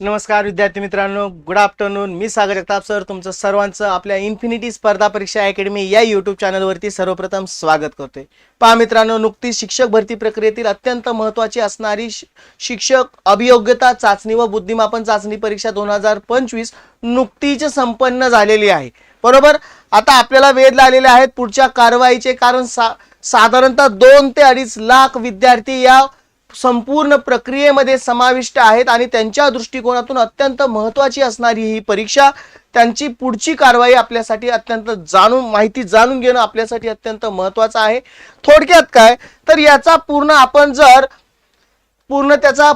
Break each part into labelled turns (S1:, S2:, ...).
S1: नमस्कार विद्यार्थी मित्रांनो. गुड आफ्टरनून मी सागर जगताप सर तुमचं सर्वांचं आपल्या इन्फिनिटी स्पर्धा परीक्षा अकॅडमी या यूट्यूब चॅनलवरती सर्वप्रथम स्वागत करतोय. पहा मित्रांनो नुकतीच शिक्षक भरती प्रक्रियेतील अत्यंत महत्त्वाची असणारी शिक्षक अभियोग्यता चाचणी व बुद्धिमापन चाचणी परीक्षा दोन हजार पंचवीस नुकतीच संपन्न झालेली आहे. बरोबर? आता आपल्याला वेध लागलेले आहेत पुढच्या कारवाईचे कारण सा साधारणतः दोन ते अडीच लाख विद्यार्थी या संपूर्ण प्रक्रियेमध्ये समाविष्ट आहेत आणि त्यांच्या दृष्टिकोनातून अत्यंत महत्त्वाची असणारी ही परीक्षा. त्यांची पुढची कारवाई आपल्यासाठी अत्यंत जाणून माहिती जाणून घेणं आपल्यासाठी अत्यंत महत्त्वाचं आहे. थोडक्यात काय? तर याचा पूर्ण आपण जर पूर्ण त्याचा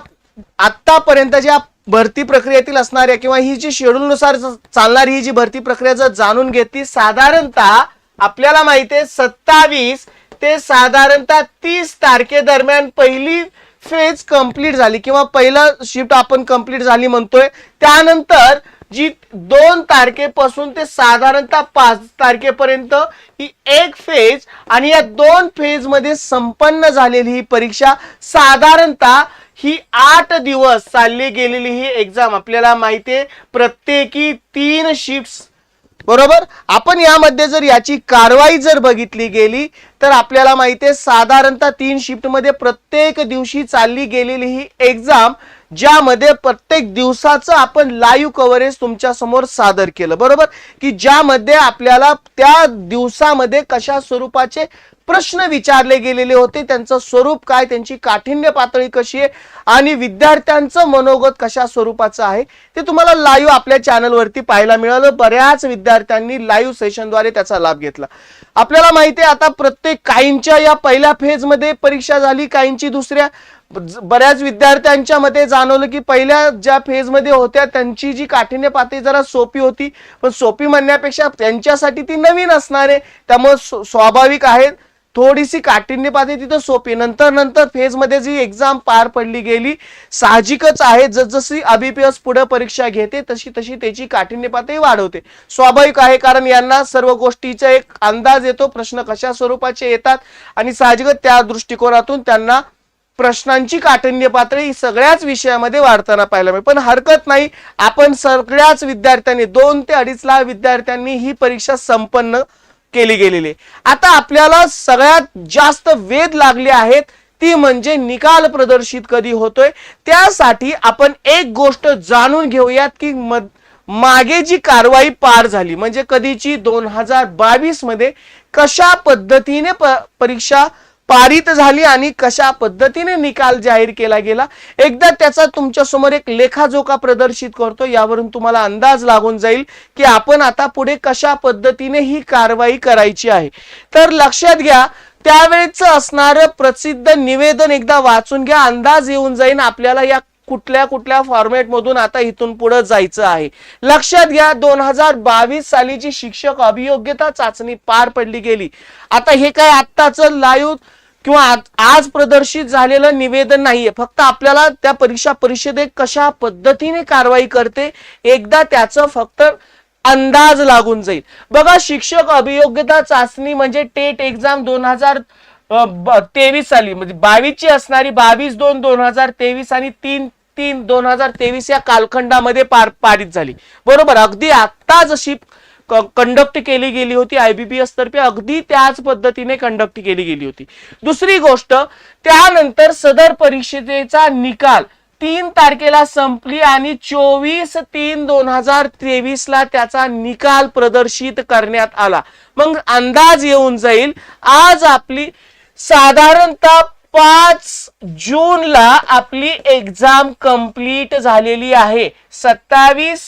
S1: आत्तापर्यंतच्या भरती प्रक्रियेतील असणाऱ्या किंवा ही जी शेड्यूलनुसार चालणारी ही जी भरती प्रक्रिया जर जाणून घेतली साधारणतः आपल्याला माहिती आहे सत्तावीस ते साधारणतः तीस तारखेदरम्यान पहिली फेज कंप्लीट झाली किंवा पहिला शिफ्ट आपण कंप्लीट झाली म्हणतोय त्यानंतर जी दोन तारखेपासून ते साधारणतः पाच तारखेपर्यंत ही एक फेज आणि या दोन फेजमध्ये संपन्न झालेली ही परीक्षा साधारणतः ही आठ दिवस चालली गेलेली ही एक्झाम आपल्याला माहिती आहे प्रत्येकी तीन शिफ्ट बरोबर? आपण यामध्ये जर याची कारवाई जर बघितली गेली तर आपल्याला माहिती आहे साधारणतः तीन शिफ्टमध्ये प्रत्येक दिवशी चालली गेलेली ही एक्झाम ज्यामध्ये प्रत्येक दिवसाचं आपण लाईव्ह कव्हरेज तुमच्यासमोर सादर केलं. बरोबर? की ज्यामध्ये आपल्याला त्या दिवसामध्ये कशा स्वरूपाचे प्रश्न विचारले गेलेले होते त्यांचं स्वरूप काय त्यांची काठिण्य पातळी कशी आहे आणि विद्यार्थ्यांचं मनोगत कशा स्वरूपाचं आहे ते तुम्हाला लाईव्ह आपल्या चॅनलवरती पाहायला मिळालं. बऱ्याच विद्यार्थ्यांनी लाईव्ह सेशनद्वारे त्याचा लाभ घेतला. आपल्याला माहिती आहे आता प्रत्येक काहींच्या या पहिल्या फेजमध्ये परीक्षा झाली काहींची दुसऱ्या. बऱ्याच विद्यार्थ्यांच्या मते जाणवलं की पहिल्या ज्या फेजमध्ये होत्या त्यांची जी काठिण्य पातळी जरा सोपी होती. पण सोपी म्हणण्यापेक्षा त्यांच्यासाठी ती नवीन असणार आहे त्यामुळे स्वाभाविक आहे थोडीशी काठिण्य पातळी तिथं सोपी. नंतर नंतर फेजमध्ये जी एक्झाम पार पडली गेली साहजिकच आहे. जसजशी अबीपीएस पुढे परीक्षा घेते तशी तशी त्याची काठिण्य पातळी वाढवते. स्वाभाविक आहे कारण यांना सर्व गोष्टीचा एक अंदाज येतो. प्रश्न कशा स्वरूपाचे येतात आणि साहजिकच त्या दृष्टिकोनातून त्यांना प्रश्नांची काठिण्य पातळी ही सगळ्याच विषयामध्ये वाढताना पाहायला मिळेल पण हरकत नाही आपण सगळ्याच विद्यार्थ्यांनी दोन ते अडीच लाख विद्यार्थ्यांनी ही परीक्षा संपन्न केली गेलेली आहे. आता आपल्याला सगळ्यात जास्त वेध लागले आहेत ती म्हणजे निकाल प्रदर्शित कधी होतोय त्यासाठी आपण एक गोष्ट जाणून घेऊयात की मद मागे जी कारवाई पार झाली म्हणजे कधीची दोन हजार बावीसमध्ये कशा पद्धतीने प- परीक्षा पारित झाली आणि कशा पद्धतीने निकाल जाहीर केला गेला एकदा त्याचा तुमच्यासमोर एक लेखाजोखा प्रदर्शित करतो यावरून तुम्हाला अंदाज लागून जाईल की आपण आता पुढे कशा पद्धतीने ही कारवाई करायची आहे. तर लक्षात घ्या त्यावेळेच असणारं प्रसिद्ध निवेदन एकदा वाचून घ्या अंदाज येऊन जाईल आपल्याला या कुठल्या कुठल्या फॉर्मॅटमधून आता इथून पुढे जायचं आहे. लक्षात घ्या दोन हजार बावीस सालीची शिक्षक अभियोग्यता चाचणी पार पडली गेली आता हे काय आत्ताचं लाईव्ह किंवा आज- प्रदर्शित झालेलं निवेदन नाहीये. फक्त आपल्याला त्या परीक्षा परिषदेत कशा पद्धतीने कारवाई करते एकदा त्याचं फक्त अंदाज लागून जाईल. बघा शिक्षक अभियोग्यता चाचणी म्हणजे टेट एक्झाम दोन हजार तेवीस साली म्हणजे बावीस ची असणारी बावीस दोन दोन हजार तेवीस आणि तीन तीन दोन हजार तेवीस या कालखंडामध्ये पार पारित झाली. बरोबर? अगदी आत्ता जशी कंडक्ट केली गेली होती आयबीपीएस तर्फे. अगदी त्याच पद्धतीने कंडक्ट केली गेली होती. दुसरी गोष्ट त्यानंतर सदर परीक्षेचा निकाल तीन तारखेला संपली आणि चोवीस तीन दोन हजार तेवीस ला त्याचा निकाल प्रदर्शित करण्यात आला. मग अंदाज येऊन जाईल आज आपली साधारणतः पाच जूनला आपली एक्झाम कंप्लीट झालेली आहे. सत्तावीस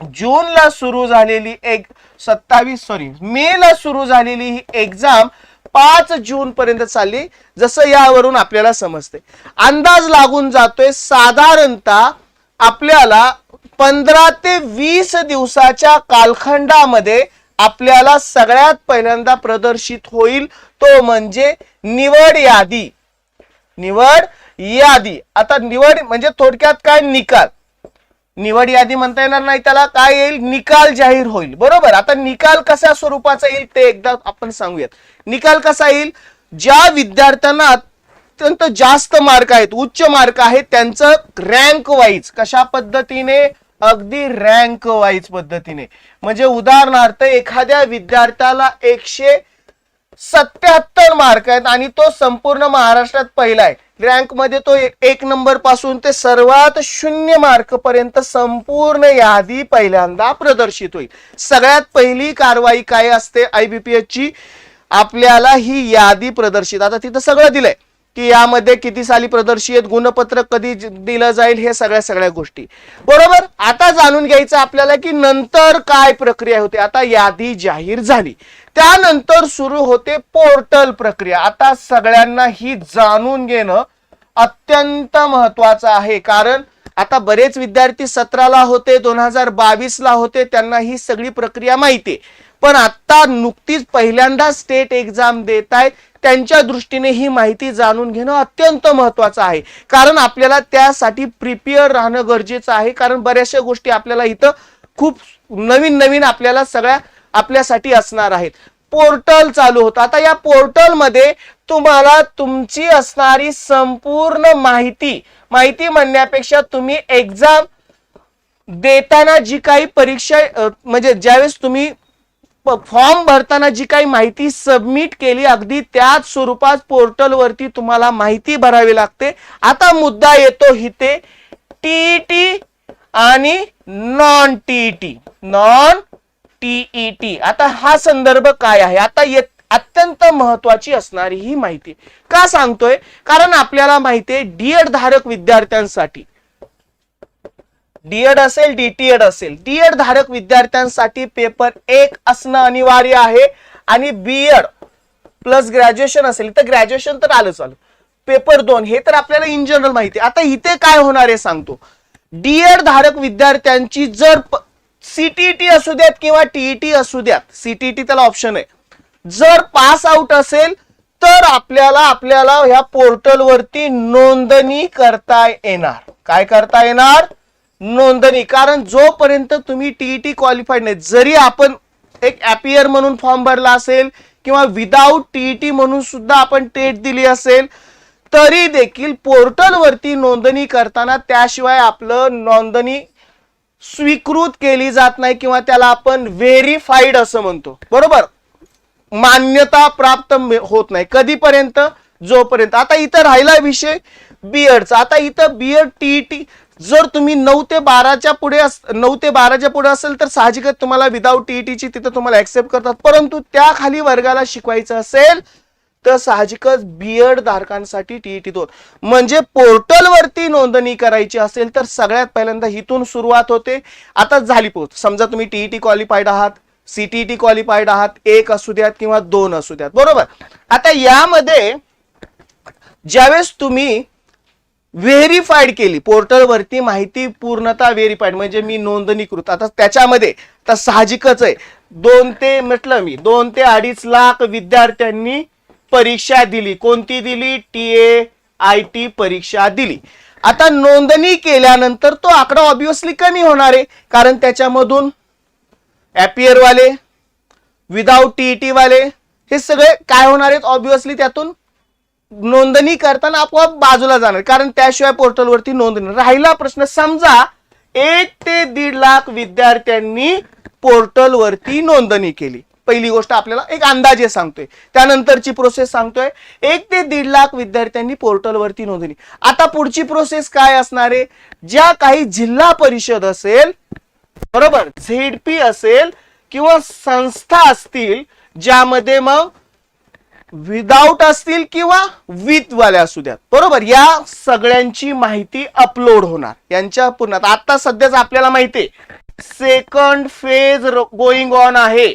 S1: जूनला सुरू झालेली एक सत्तावीस सॉरी मे ला सुरू झालेली ही एक्झाम पाच जून पर्यंत चालली जसं यावरून आपल्याला समजते अंदाज लागून जातोय साधारणतः आपल्याला पंधरा ते वीस दिवसाच्या कालखंडामध्ये आपल्याला सगळ्यात पहिल्यांदा प्रदर्शित होईल तो म्हणजे निवड यादी. निवड यादी. आता निवड म्हणजे थोडक्यात काय? निकाल. निवड यादी म्हणता येणार नाही. त्याला काय येईल? निकाल जाहीर होईल. बरोबर? आता निकाल कशा स्वरूपाचा येईल ते एकदा आपण सांगूयात. निकाल कसा येईल? ज्या विद्यार्थ्यांना अत्यंत जास्त मार्क आहेत उच्च मार्क आहेत त्यांचं रँक वाईज कशा पद्धतीने? अगदी रँक वाईज पद्धतीने. म्हणजे उदाहरणार्थ एखाद्या विद्यार्थ्याला एकशे सत्याहत्तर मार्क आहेत आणि तो संपूर्ण महाराष्ट्रात पहिला आहे. रँकमध्ये तो एक- एक नंबरपासून ते सर्वात शून्य मार्क पर्यंत संपूर्ण यादी पहिल्यांदा प्रदर्शित होईल. सगळ्यात पहिली कारवाई काय असते? आयबीपीएस ची आपल्याला ही यादी प्रदर्शित. आता तिथं सगळं दिलंय. की यामध्ये किती साली प्रदर्शित गुणपत्रक कधी दिलं जाईल हे सगळ्या सगळ्या गोष्टी. बरोबर? आता जाणून घ्यायचं आपल्याला की नंतर काय प्रक्रिया होते. आता यादी जाहीर झाली. त्यानंतर सुरू होते पोर्टल प्रक्रिया. आता सगळ्यांना ही जाणून घेणं अत्यंत महत्वाचं आहे. कारण आता बरेच विद्यार्थी सतराला होते दोन हजार बावीसला होते त्यांना ही सगळी प्रक्रिया माहिती आहे. पण आता नुकतीच पहिल्यांदा स्टेट एक्झाम देत आहेत. त्यांच्या दृष्टीने ही माहिती जाणून घेणं अत्यंत महत्वाचं आहे. कारण आपल्याला त्यासाठी प्रिपेअर राहणं गरजेचं आहे. कारण बऱ्याचशा गोष्टी आपल्याला इथं खूप नवीन नवीन आपल्याला सगळ्या आपल्यासाठी असणार आहेत. पोर्टल चालू होतं. आता या पोर्टलमध्ये तुम्हाला तुमची असणारी संपूर्ण माहिती माहिती म्हणण्यापेक्षा तुम्ही एक्झाम देताना जी काही परीक्षा म्हणजे ज्यावेळेस तुम्ही फॉर्म भरताना जी काही माहिती सबमिट केली अगदी त्याच स्वरूपात पोर्टलवरती तुम्हाला माहिती भरावी लागते. आता मुद्दा येतो इथे टी आणि नॉन टी नॉन टीईटी आता हा संदर्भ काय आहे? आता येत अत्यंत महत्वाची असणारी ही माहिती. का सांगतोय? कारण आपल्याला माहिती आहे डीएड धारक विद्यार्थ्यांसाठी. डीएड असेल डीटीएड असेल. डीएड धारक विद्यार्थ्यांसाठी पेपर एक असणं अनिवार्य आहे. आणि बीएड प्लस ग्रॅज्युएशन असेल तर ग्रॅज्युएशन तर आलं. चालू पेपर दोन हे तर आपल्याला इन जनरल माहिती आहे. आता इथे काय होणार आहे सांगतो. डीएड धारक विद्यार्थ्यांची जर सीटीटी असू द्यात किंवा टीईटी असू द्यात सीटीटी त्याला ऑप्शन आहे. जर पास आउट असेल तर आपल्याला आपल्याला ह्या पोर्टलवरती नोंदणी करता येणार. काय करता येणार? नोंदणी. कारण जोपर्यंत तुम्ही टीईटी क्वालिफाईड नाही जरी आपण एक अपियर म्हणून फॉर्म भरला असेल किंवा विदाऊट टीईटी म्हणून सुद्धा आपण टेट दिली असेल तरी देखील पोर्टलवरती नोंदणी करताना त्याशिवाय आपलं नोंदणी स्वीकृत केली जात नाही किंवा त्याला आपण व्हेरीफाईड असं म्हणतो. बरोबर? मान्यता प्राप्त होत नाही. कधीपर्यंत? जोपर्यंत. आता इथं राहिला विषय बीएडचा आता इथं बीएड टीईटी जर तुम्ही नऊ ते बाराच्या पुढे नऊ ते बाराच्या पुढे असेल तर साहजिकच तुम्हाला विदाऊट टीईटीची तिथं तुम्हाला ऍक्सेप्ट करतात. परंतु त्या खाली वर्गाला शिकवायचं असेल तर साहजिकच बीएड धारकांसाठी टीईटी दोन. म्हणजे पोर्टलवरती नोंदणी करायची असेल तर सगळ्यात पहिल्यांदा इथून सुरुवात होते. आता झाली पोच समजा तुम्ही टीईटी क्वालिफाईड आहात सीटीटी क्वालिफाईड आहात एक असू द्यात किंवा दोन असू द्यात. बरोबर? आता यामध्ये ज्यावेळेस तुम्ही व्हेरीफाईड केली पोर्टल वरती माहिती पूर्णता व्हेरीफाईड म्हणजे मी नोंदणीकृत. आता त्याच्यामध्ये तर साहजिकच आहे. दोन ते म्हटलं मी दोन ते अडीच लाख विद्यार्थ्यांनी परीक्षा दिली. कोणती दिली? टी ए आय टी परीक्षा दिली. आता नोंदणी केल्यानंतर तो आकडा ऑब्विसली कमी होणार आहे. कारण त्याच्यामधून वाले विदाऊट टीईटी वाले हे सगळे काय होणार आहेत? ऑब्विसली त्यातून नोंदणी करताना आपोआप बाजूला जाणार. कारण त्याशिवाय पोर्टलवरती नोंदणी राहिला प्रश्न समजा एक ते दीड लाख विद्यार्थ्यांनी पोर्टलवरती नोंदणी केली. पहिली गोष्ट आपल्याला एक अंदाजे सांगतोय. त्यानंतरची प्रोसेस सांगतोय. एक ते दीड लाख विद्यार्थ्यांनी पोर्टलवरती नोंदणी. आता पुढची प्रोसेस काय असणार आहे? ज्या काही जिल्हा परिषद असेल बरोबर झेडपी असेल किंवा संस्था असतील ज्यामध्ये मग विदाऊट असतील किंवा विथवाल्या असू द्यात. बरोबर या सगळ्यांची माहिती अपलोड होणार. यांच्या पूर्ण आता सध्याच आपल्याला माहिती आहे सेकंड फेज गोइंग ऑन आहे.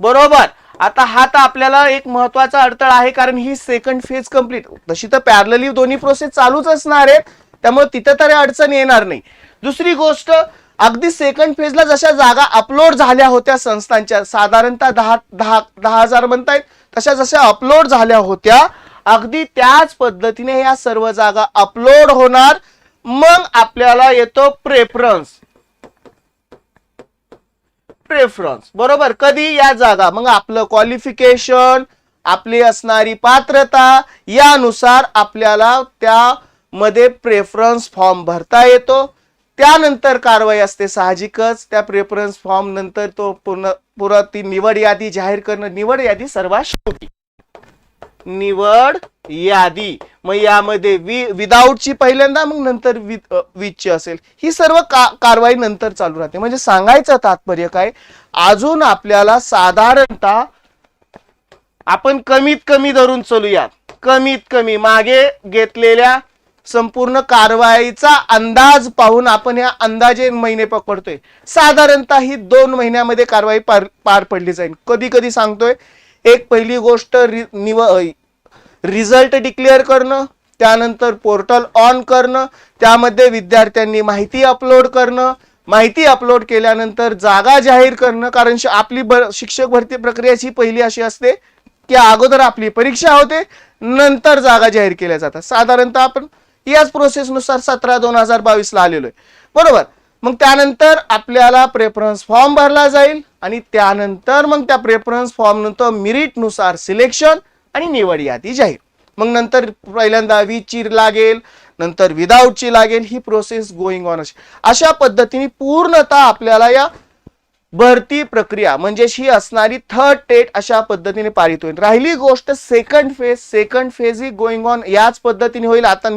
S1: बरोबर. आता हा तर आपल्याला एक महत्त्वाचा अडथळा आहे कारण ही सेकंड फेज कंप्लीट तशी तर पॅरलली दोन्ही प्रोसेस चालूच असणार आहेत. त्यामुळे तिथं तरी अडचण येणार नाही. दुसरी गोष्ट अगदी सेकंड फेजला जशा जागा अपलोड झाल्या होत्या संस्थांच्या साधारणतः दहा दहा दहा हजार म्हणतायत तशा जशा अपलोड झाल्या होत्या अगदी त्याच पद्धतीने या सर्व जागा अपलोड होणार. मग आपल्याला येतो प्रेफरन्स प्रेफरन्स बरोबर? कधी या जागा? मग आपलं क्वालिफिकेशन आपली असणारी पात्रता यानुसार आपल्याला त्यामध्ये प्रेफरन्स फॉर्म भरता येतो. त्यानंतर कारवाई असते साहजिकच. त्या प्रेफरन्स फॉर्म नंतर तो पूर्ण पुरा ती निवड यादी जाहीर करणं. निवड यादी सर्वात शेवटी निवड यादी. मग यामध्ये वि विदाऊटची पहिल्यांदा मग नंतर विथ विथची असेल. ही सर्व का कारवाई नंतर चालू राहते. म्हणजे सांगायचं तात्पर्य काय? अजून आपल्याला साधारणतः आपण कमीत कमी धरून चलूयात कमीत कमी मागे घेतलेल्या संपूर्ण कारवाईचा अंदाज पाहून आपण या अंदाजे महिने पकडतोय. साधारणतः ही दोन महिन्यामध्ये कारवाई पार पार पडली जाईल. कधी कधी सांगतोय एक पहिली गोष्ट निव रिझल्ट डिक्लेअर करणं त्यानंतर पोर्टल ऑन करणं त्यामध्ये विद्यार्थ्यांनी माहिती अपलोड करणं. माहिती अपलोड केल्यानंतर जागा जाहीर करणं कारण आपली ब शिक्षक भरती प्रक्रियाची पहिली अशी असते की अगोदर आपली परीक्षा होते नंतर जागा जाहीर केल्या जातात. साधारणतः आपण याच प्रोसेसनुसार सतरा दोन हजार बावीसला आलेलो आहे. बरोबर? मग त्यानंतर आपल्याला प्रेफरन्स फॉर्म भरला जाईल आणि त्यानंतर मग त्या प्रेफरन्स फॉर्मनंतर मिरिटनुसार सिलेक्शन आणि निवड यादी जाहीर. मग नंतर पहिल्यांदा विचीर लागेल नंतर विदाऊटची लागेल ही प्रोसेस गोइंग ऑन अशी. अशा पद्धतीने पूर्णतः आपल्याला या भरती प्रक्रिया म्हणजे ही असणारी थर्ड टेट अशा पद्धतीने पारित होईल. राहिली गोष्ट सेकंड फेज सेकंड फेज ही गोइंग ऑन याच पद्धतीने होईल. आता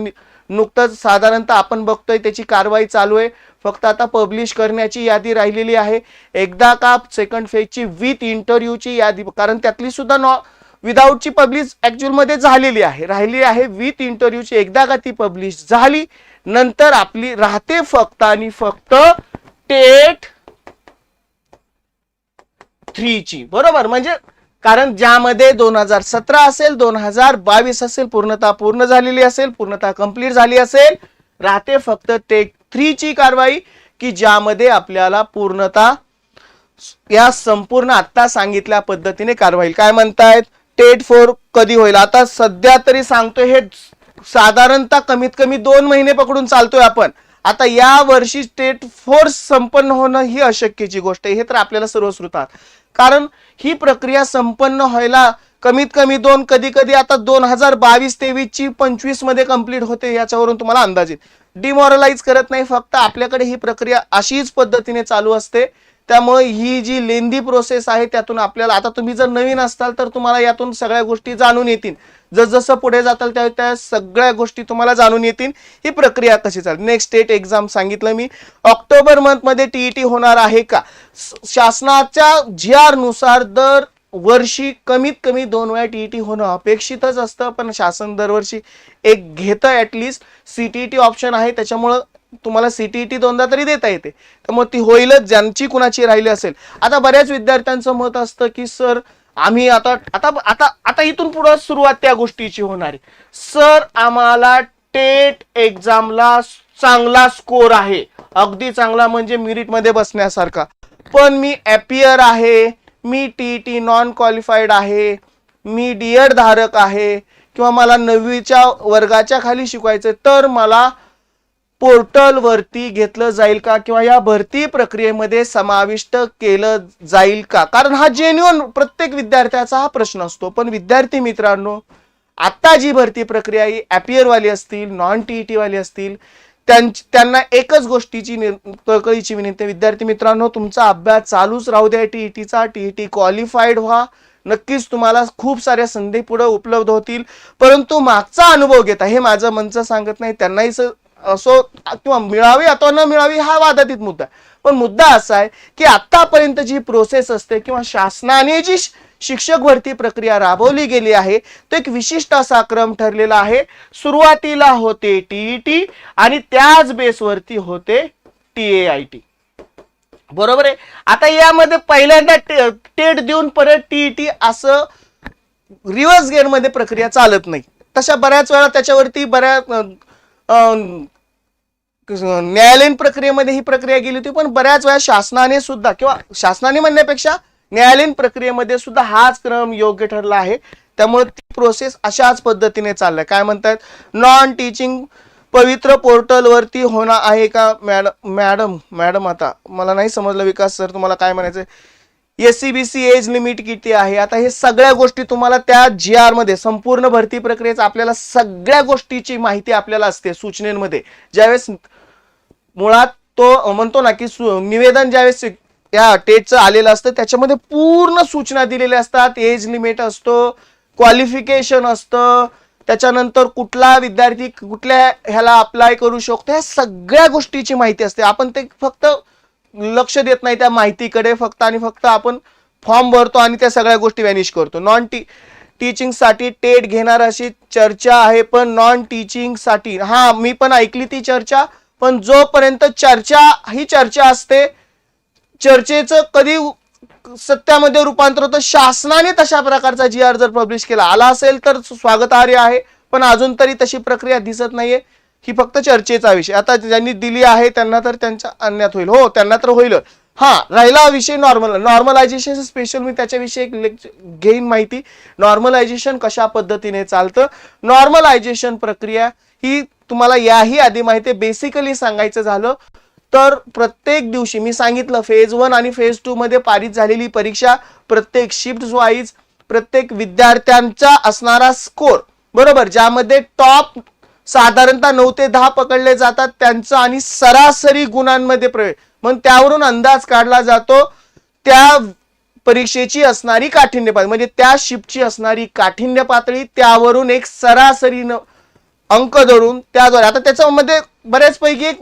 S1: नुकतंच साधारणतः आपण बघतोय त्याची कारवाई चालू आहे. फक्त आता पब्लिश करण्याची यादी राहिलेली आहे. एकदा का सेकंड फेजची विथ इंटरव्ह्यूची यादी कारण त्यातली सुद्धा नॉ विदाऊटची पब्लिश ॲक्च्युअलमध्ये झालेली आहे. राहिली आहे विथ इंटरव्ह्यूची एकदा का ती पब्लिश झाली नंतर आपली राहते फक्त आणि फक्त टेट थ्रीची बरोबर? म्हणजे कारण ज्यामध्ये दोन हजार सतरा असेल दोन हजार बावीस असेल पूर्णता पूर्ण झालेली असेल पूर्णता कंप्लीट झाली असेल राहते फक्त टेट थ्रीची कारवाई की ज्यामध्ये आपल्याला पूर्णता या संपूर्ण आत्ता सांगितल्या पद्धतीने कारवाई. काय म्हणतायत? टेट फोर कधी होईल? आता सध्या तरी सांगतोय हे साधारणतः कमीत कमी दोन महिने पकडून चालतोय आपण. आता या वर्षी टेट फोर संपन्न होणं ही अशक्यची गोष्ट आहे. हे तर आपल्याला सर्वश्रुत आहात कारण ही प्रक्रिया संपन्न व्हायला कमीत कमी दोन कधी कधी आता दोन हजार बावीस तेवीस ची पंचवीसमध्ये कंप्लीट होते याच्यावरून तुम्हाला अंदाज येईल. डिमॉरलाइज करत नाही फक्त आपल्याकडे ही प्रक्रिया अशीच पद्धतीने चालू असते. त्यामुळे ही जी लेंदी प्रोसेस आहे त्यातून आपल्याला आता तुम्ही जर नवीन असताल तर तुम्हाला यातून सगळ्या गोष्टी जाणून येतील. जसजसं पुढे जाताल त्या त्या सगळ्या गोष्टी तुम्हाला जाणून येतील. ही प्रक्रिया कशी चालेल नेक्स्ट स्टेट एक्झाम सांगितलं मी. ऑक्टोबर मंथमध्ये टीईटी होणार आहे का? शासनाच्या जी आरनुसार दर वर्षी कमीत कमी दोन वेळा टीईटी होणं अपेक्षितच असतं पण शासन दरवर्षी एक घेतं ऍटलिस्ट टी ऑप्शन आहे त्याच्यामुळं तुम्हाला सीटीईटी दोनदा तरी देता येते. त्यामुळे ती होईलच ज्यांची कुणाची राहिली असेल. आता बऱ्याच विद्यार्थ्यांचं मत असतं की सर आम्ही आता आता आता आता इथून पुढे सुरुवात त्या गोष्टीची होणार आहे. सर आम्हाला टेट एक्झामला चांगला स्कोर आहे. अगदी चांगला म्हणजे मिरिटमध्ये बसण्यासारखा. पण मी ॲपियर आहे मी टी टी नॉन क्वालिफाईड आहे मी डीएड धारक आहे किंवा मला नववीच्या वर्गाच्या खाली शिकवायचं तर मला पोर्टलवरती घेतलं जाईल का? किंवा या भरती प्रक्रियेमध्ये समाविष्ट केलं जाईल का? कारण हा जेन्युअन प्रत्येक विद्यार्थ्याचा हा प्रश्न असतो. पण विद्यार्थी मित्रांनो आत्ता जी भरती प्रक्रिया ही ॲपियरवाली असतील नॉन टीईटी वाली असतील त्यांना एकच गोष्टीची निर- कळकळीची विनंती विद्यार्थी मित्रांनो तुमचा अभ्यास चालूच राहू द्या. टीईटीचा टीईटी क्वालिफाईड व्हा. नक्कीच तुम्हाला खूप साऱ्या संधी पुढे उपलब्ध होतील. परंतु मागचा अनुभव घेता हे माझं मनचं सांगत नाही. त्यांनाही स- असो किंवा मिळावी अथवा न मिळावी हा वादातीत मुद्दा आहे. पण मुद्दा असा आहे की आतापर्यंत जी प्रोसेस असते किंवा शासनाने जी शिक्षक भरती प्रक्रिया राबवली गेली आहे तो एक विशिष्ट असा क्रम ठरलेला आहे. सुरुवातीला होते टीईटी आणि त्याच बेसवरती होते टी आय टी बरोबर आहे? आता यामध्ये पहिल्यांदा टे- टेट देऊन परत टीईटी असं रिव्हर्स गेअरमध्ये प्रक्रिया चालत नाही. तशा बऱ्याच वेळा त्याच्यावरती बऱ्याच न्यायालयीन प्रक्रियेमध्ये ही प्रक्रिया गेली होती पण बऱ्याच वेळा शासनाने सुद्धा किंवा शासनाने म्हणण्यापेक्षा न्यायालयीन प्रक्रियेमध्ये सुद्धा हाच क्रम योग्य ठरला आहे. त्यामुळे ती प्रोसेस अशाच पद्धतीने चाललाय. काय म्हणतात नॉन टीचिंग पवित्र पोर्टलवरती होणार आहे का मॅडम मॅडम मॅडम आता? मला नाही समजलं विकास सर तुम्हाला काय म्हणायचं S C B C age limit किती आहे? आता हे सगळ्या गोष्टी तुम्हाला त्या जी आरमध्ये संपूर्ण भरती प्रक्रियेत आपल्याला सगळ्या गोष्टीची माहिती आपल्याला असते सूचनेमध्ये. ज्यावेळेस मुळात तो म्हणतो ना की निवेदन ज्यावेळेस या टेटचं आलेलं असतं त्याच्यामध्ये पूर्ण सूचना दिलेल्या असतात. एज लिमिट असतो क्वालिफिकेशन असतं त्याच्यानंतर कुठला विद्यार्थी कुठल्या ह्याला अप्लाय करू शकतो ह्या सगळ्या गोष्टीची माहिती असते. आपण ते फक्त लक्ष देत नाही त्या माहितीकडे फक्त आणि फक्त आपण फॉर्म भरतो आणि त्या सगळ्या गोष्टी वॅनिश करतो. नॉन टी टीचिंगसाठी टेट घेणार अशी चर्चा आहे पण नॉन टीचिंगसाठी हां मी पण ऐकली ती चर्चा पण जोपर्यंत चर्चा ही चर्चा असते चर्चेचं कधी सत्यामध्ये रूपांतर होतं शासनाने तशा प्रकारचा जी आर जर पब्लिश केला आला असेल तर स्वागतार्ह आहे पण अजून तरी तशी प्रक्रिया दिसत नाहीये. ही फक्त चर्चेचा विषय. आता ज्यांनी दिली आहे त्यांना तर त्यांच्या अन्यात होईल. हो त्यांना तर होईल. हा राहिला विषय नॉर्मल नॉर्मलायझेशन स्पेशल मी त्याच्याविषयी एक घेईन माहिती. नॉर्मलायझेशन कशा पद्धतीने चालतं? नॉर्मलायझेशन प्रक्रिया ही तुम्हाला याही आधी माहिती बेसिकली सांगायचं झालं तर प्रत्येक दिवशी मी सांगितलं फेज वन आणि फेज टू मध्ये पारित झालेली परीक्षा प्रत्येक शिफ्ट वाईज प्रत्येक विद्यार्थ्यांचा असणारा स्कोर बरोबर? ज्यामध्ये टॉप साधारणतः नऊ ते दहा पकडले जातात त्यांचं आणि सरासरी गुणांमध्ये प्रवेश. मग त्यावरून अंदाज काढला जातो त्या परीक्षेची असणारी काठिण्य पातळी म्हणजे त्या शिपची असणारी काठिण्य पातळी त्यावरून एक सरासरी न- अंक धरून त्याद्वारे आता त्याच्यामध्ये बऱ्याचपैकी एक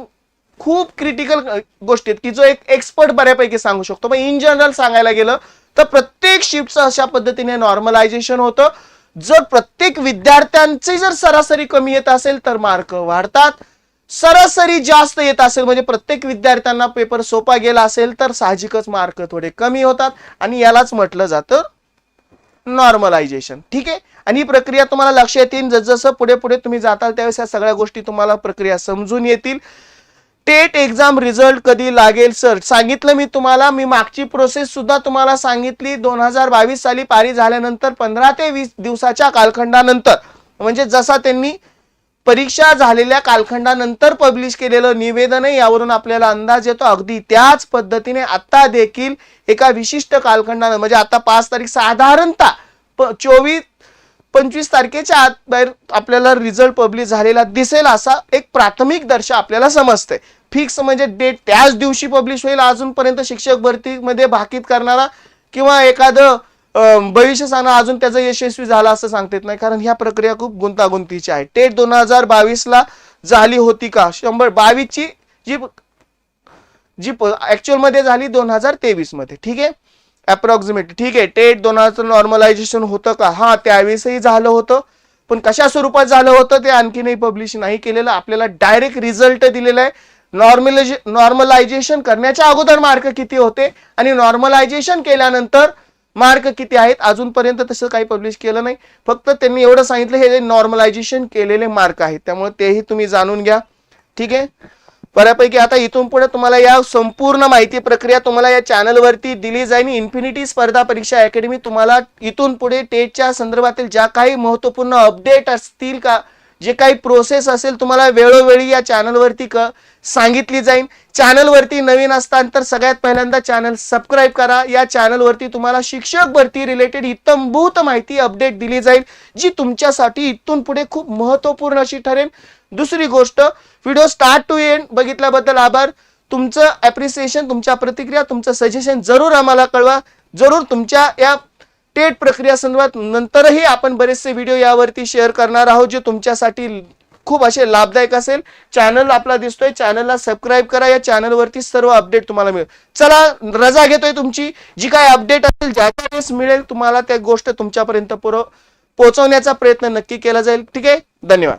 S1: खूप क्रिटिकल गोष्टी आहेत की जो एक एक्सपर्ट बऱ्यापैकी सांगू शकतो. पण इन जनरल सांगायला गेलं तर प्रत्येक शिफ्टचं अशा पद्धतीने नॉर्मलायझेशन होतं. जर प्रत्येक विद्यार्थ्यांची जर सरासरी कमी येत असेल तर मार्क वाढतात. सरासरी जास्त येत असेल म्हणजे प्रत्येक विद्यार्थ्यांना पेपर सोपा गेला असेल तर साहजिकच मार्क थोडे कमी होतात आणि यालाच म्हटलं जातं नॉर्मलायझेशन ठीक आहे? आणि ही प्रक्रिया तुम्हाला लक्षात येईल. जसजसं पुढे पुढे तुम्ही जाताल त्यावेळेस या सगळ्या गोष्टी तुम्हाला प्रक्रिया समजून येतील. टेट एक्झाम रिझल्ट कधी लागेल सर सांगितलं मी तुम्हाला मी मागची प्रोसेस सुद्धा तुम्हाला सांगितली. दोन हजार बावीस साली पारी झाल्यानंतर पंधरा ते वीस दिवसाच्या कालखंडानंतर म्हणजे जसा त्यांनी परीक्षा झालेल्या कालखंडानंतर पब्लिश केलेलं निवेदनही यावरून आपल्याला अंदाज येतो. अगदी त्याच पद्धतीने आता देखील एका विशिष्ट कालखंडानं म्हणजे आता पाच तारीख साधारणतः चोवीस पंचवीस तारखेच्या आत बाहेर आपल्याला रिझल्ट पब्लिश झालेला दिसेल असा एक प्राथमिक दर्शा आपल्याला समजते फिक्स म्हणजे डेट त्याच दिवशी पब्लिश होईल अजूनपर्यंत शिक्षक भरतीमध्ये भाकीत करणारा किंवा एखादं भविष्य सांगणं अजून त्याचं यशस्वी झालं असं सांगता येत नाही. कारण ह्या प्रक्रिया खूप गुंतागुंतीची आहे. टेट दोन हजार बावीसला झाली होती का? शंभर बावीसची जी जी ॲक्च्युअलमध्ये झाली दोन हजार तेवीसमध्ये ठीक आहे? अप्रॉक्सिमेट ठीक आहे? टेट दोन हजार नॉर्मलायझेशन होतं का? हा त्यावेळेसही झालं होतं. पण कशा स्वरूपात झालं होतं ते आणखीनही पब्लिश नाही केलेलं. आपल्याला डायरेक्ट रिझल्ट दिलेला आहे. नॉर्मलायझे नॉर्मलायझेशन करण्याच्या अगोदर मार्क किती होते? आणि नॉर्मलायझेशन केल्यानंतर मार्क किती आहेत? अजूनपर्यंत तसं काही पब्लिश केलं नाही. फक्त त्यांनी एवढं सांगितलं हे नॉर्मलायझेशन केलेले मार्क आहेत. त्यामुळे तेही तुम्ही जाणून घ्या. ठीक आहे? बऱ्यापैकी आता इथून पुढे तुम्हाला या संपूर्ण माहिती प्रक्रिया तुम्हाला या चॅनलवरती दिली जाईल. इन्फिनिटी स्पर्धा परीक्षा अकॅडमी तुम्हाला इथून पुढे टेटच्या संदर्भातील ज्या काही महत्त्वपूर्ण अपडेट असतील का जे काही प्रोसेस असेल तुम्हाला वेळोवेळी या चॅनलवरती क सांगितली जाईल. चॅनलवरती नवीन असताना तर सगळ्यात पहिल्यांदा चॅनल सबस्क्राईब करा. या चॅनलवरती तुम्हाला शिक्षक भरती रिलेटेड इत्तमभूत माहिती अपडेट दिली जाईल जी तुमच्यासाठी इथून पुढे खूप महत्त्वपूर्ण अशी ठरेल. दुसरी गोष्ट व्हिडिओ स्टार्ट टू एंड बघितल्याबद्दल आभार. तुमचं ॲप्रिसिएशन तुमच्या प्रतिक्रिया तुमचं सजेशन जरूर आम्हाला कळवा. जरूर तुमच्या या टेट प्रक्रिया संदर्भात नंतरही आपण बरेचसे व्हिडिओ यावरती शेअर करणार आहोत जे तुमच्यासाठी खूप असे लाभदायक असेल. चॅनल आपला दिसतोय चॅनलला सबस्क्राईब करा. या चॅनलवरती सर्व अपडेट तुम्हाला मिळेल. चला रजा घेतोय तुमची. जी काय अपडेट असेल ज्या ज्या वेळेस मिळेल तुम्हाला त्या गोष्ट तुमच्यापर्यंत पुर पोहोचवण्याचा प्रयत्न नक्की केला जाईल. ठीक आहे? धन्यवाद.